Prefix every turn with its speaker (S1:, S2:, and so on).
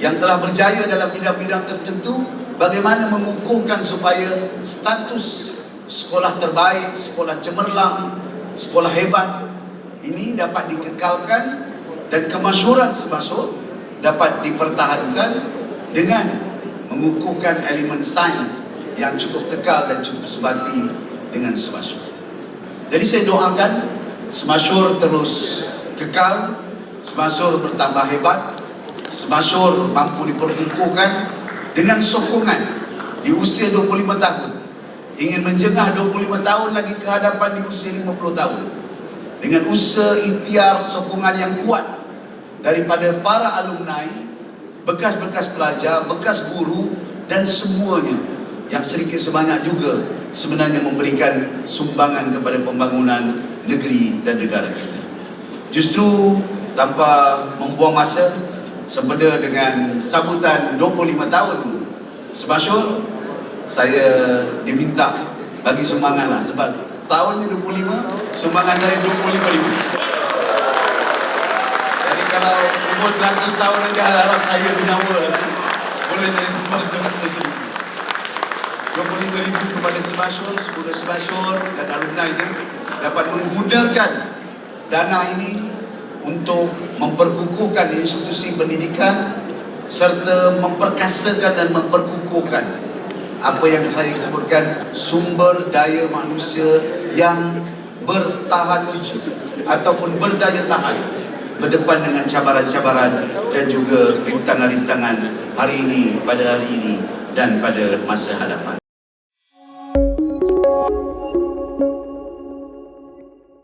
S1: yang telah berjaya dalam bidang-bidang tertentu bagaimana mengukuhkan supaya status sekolah terbaik, sekolah cemerlang, sekolah hebat ini dapat dikekalkan dan kemasyuran semasuk dapat dipertahankan dengan mengukuhkan elemen sains yang cukup kekal dan cukup sebati dengan semasyur. Jadi saya doakan semasyur terus kekal, semasyur bertambah hebat, semasyur mampu diperkukuhkan dengan sokongan di usia 25 tahun. Ingin menjengah 25 tahun lagi ke hadapan di usia 50 tahun. Dengan usaha ikhtiar sokongan yang kuat daripada para alumni, bekas-bekas pelajar, bekas guru dan semuanya yang sedikit sebanyak juga sebenarnya memberikan sumbangan kepada pembangunan negeri dan negara kita. Justru tanpa membuang masa sempena dengan sambutan 25 tahun Sebasyur saya diminta bagi sumbangan lah. Sebab tahunnya 25 sumbangan saya 25 ribu. Jadi kalau umur 100 tahun nanti harap saya bernyawa boleh jadi sumbangan 100 ribu. 25 ribu kepada Sebasyur, Sekolah Sebasyur dan alumni ini dapat menggunakan dana ini untuk memperkukuhkan institusi pendidikan serta memperkasakan dan memperkukuhkan apa yang saya sebutkan sumber daya manusia yang bertahan uji ataupun berdaya tahan berdepan dengan cabaran-cabaran dan juga rintangan-rintangan hari ini pada hari ini dan pada masa hadapan.